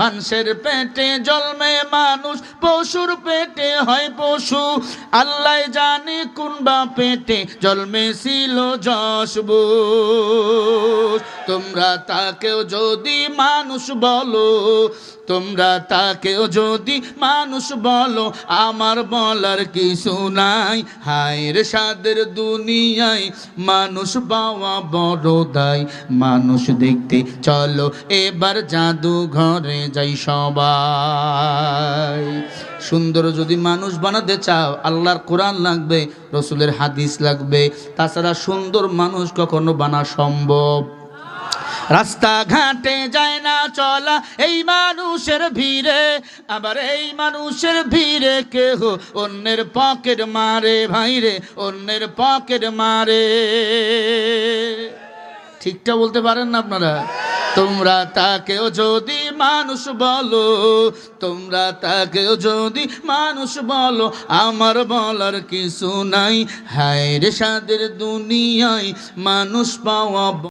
মানুষের পেটে জন্মে মানুষ, পশুর পেটে হয় পশু। আল্লাহ জানে কোন বা পেটে জন্মে ছিল যশবু। তোমরা তাকেও যদি মানুষ বলো, তোমরা তাকেও যদি মানুষ বলো, আমার বলার কিছু নাই। হায়ের সাদের দুনিয়ায় মানুষ পাওয়া বড় দায়। মানুষ দেখতে চলো, এবার জাদু ঘরে যাই সবাই। সুন্দর যদি মানুষ বানাতে চাও, আল্লাহর কোরআন লাগবে, রসুলের হাদিস লাগবে। তাছাড়া সুন্দর মানুষ কখনো বানা সম্ভব রাস্তাঘাটে যায় না চলা এই মানুষের ভিড়ে। আবার এই মানুষের ভিড়ে কেহ অন্যের পকেট মারে ভাইরে, অন্যের পকেট মারে। ঠিকটা বলতে পারেন না আপনারা? তোমরা তাকেও যদি মানুষ বলো, তোমরা তাকেও যদি মানুষ বলো, আমার বলার কিছু নাই। হায় রে সাদের দুনিয়ায় মানুষ পাওয়া